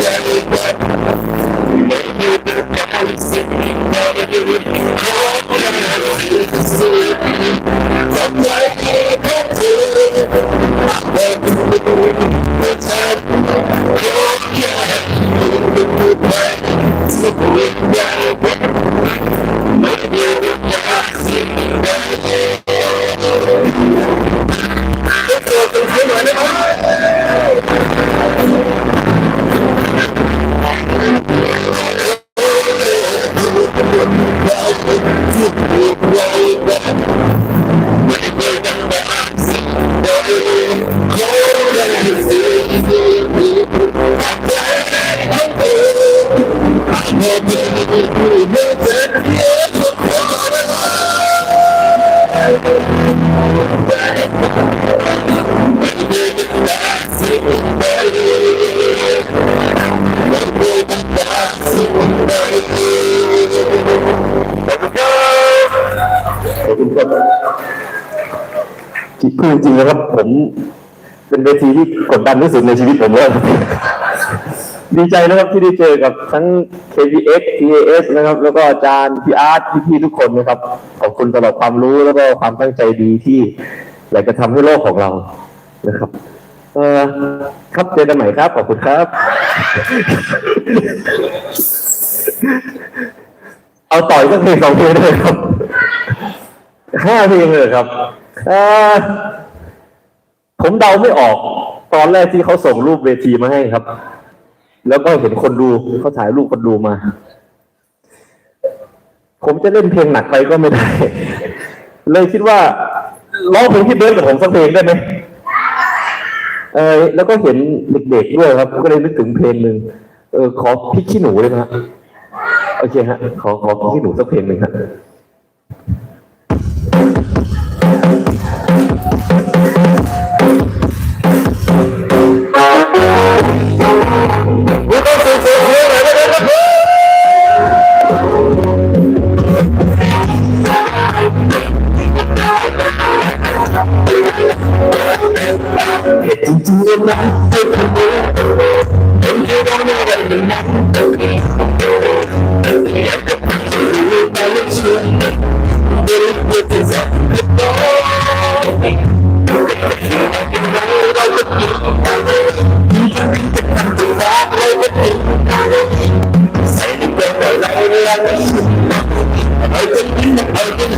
Yeah. พูดจริงนะครับผม เป็นเวทีที่กดดันที่สุดในชีวิตผมเลยดีใจนะครับที่ได้เจอกับทั้ง KBX TAS นะครับ แล้วก็อาจารย์พี่อาร์ตพี่ๆทุกคนนะครับ ขอบคุณสำหรับความรู้แล้วก็ความตั้งใจดีที่ อยากจะทำให้โลกของเรานะครับ เออครับเจอกันใหม่ครับขอบคุณครับ เอาต่อยก็เพลงสองเพลงเลยครับ ห้าเพลงเลยครับผมเดาไม่ออก ตอนแรกที่เขาส่งรูปเวทีมาให้ครับ แล้วก็เห็นคนดูเขาถ่ายรูปคนดูมา ผมจะเล่นเพลงหนักไปก็ไม่ได้ เลยคิดว่าร้องเพลงที่เบิร์ดกับผมสักเพลงได้ไหมเออแล้วก็เห็นเด็กๆด้วยครับ ก็เลยนึกถึงเพลงหนึ่งเออขอพริกขี้หนูเลยนะโอเคฮะ ขอขอพริกขี้หนูสักเพลงหนึ่งฮะไ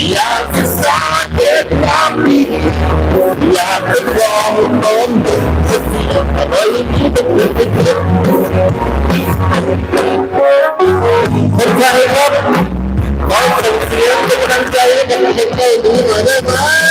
We have the socket family. We have the wrong on the city of the valley of the wicked. और प्रक्रियाओं के कर्मचारियों का क्षेत्र दूर हो गए भाई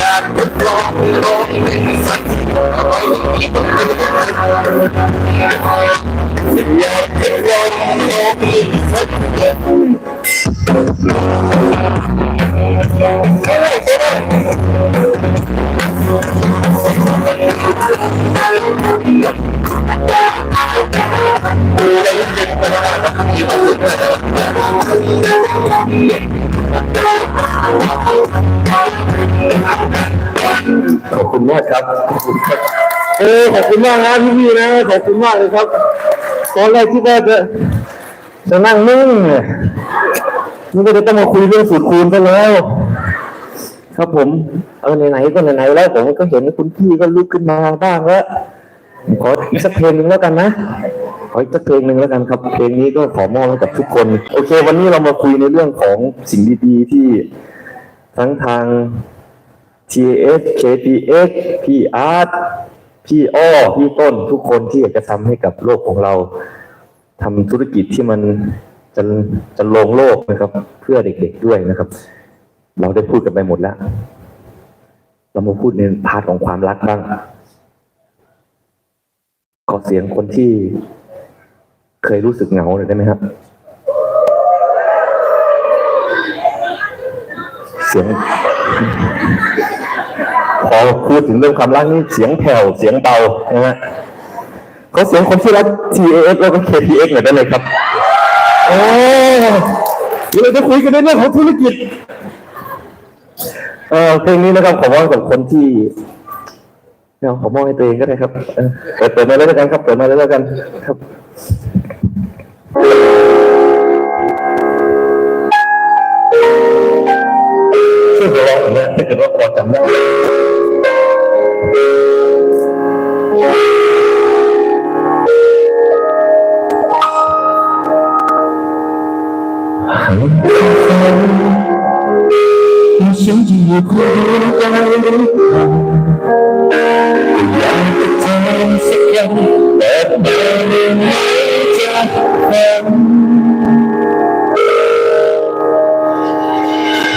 got the the Thank you. ขอบคุณมากครับขอบคุณครับเออขอบคุณมากนะพี่พี่ๆนะขอบคุณมากเลยครับ ตอนแรกที่ว่าจะจะนั่งนิ่งเนี่ยนี่ก็จะต้องมาคุยเรื่องสูตรคูณกันแล้ว ครับผม เออไหนๆก็ไหนๆแล้วผมก็เห็นคุณพี่ก็ลุกขึ้นมาบ้างแล้วขออีกสักเพลงหนึ่งแล้วกันนะขออีกสักเพลงหนึ่งแล้วกันครับ เพลงนี้ก็ขอมอบให้กับทุกคน โอเค วันนี้เรามาคุยในเรื่องของสิ่งดีๆที่ทั้งทาง TAS KPX พี่อาร์ตพี่อ้อพี่ต้นทุกคนที่อยากจะทำให้กับโลกของเราทำธุรกิจที่มันจะจะลงโลกนะครับ เพื่อเด็กๆด้วยนะครับ เราได้พูดกันไปหมดแล้ว เรามาพูดในพาร์ทของความรักบ้างขอเสียงคนที่เคยรู้สึกเหงาหน่อยได้ไหมครับ เสียง พอพูดถึงเรื่องความรักนี่เสียงแผ่วเสียงเบานะฮะเขาเสียงคนที่รัก TAS แล้วก็ KPX หน่อยได้เลยครับโอ้เดี๋ยวเราจะคุยกันในเรื่องของธุรกิจเออเพลงนี้นะครับขอมอบกับคนที่เดี๋ยวขอมอบให้ตัวเองก็ได้ครับเออเปิดเปิดมาเลยแล้วกันครับ เปิดมาเลยแล้วกันครับ ถ้าเกิดว่าพอจำได้ ฉันจะอยู่คู่กันอยากจะ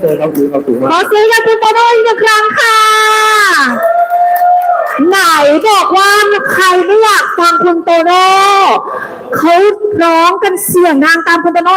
โอ้ดีใจครับดีครับถูกขมาขอเสียงกับคุณโตโน่อีกหนึ่งครั้งค่ะ ไหนบอกว่าใครไม่อยากฟังคุณโตโน่เขาร้องกันเสียงดังตามคุณโตโน่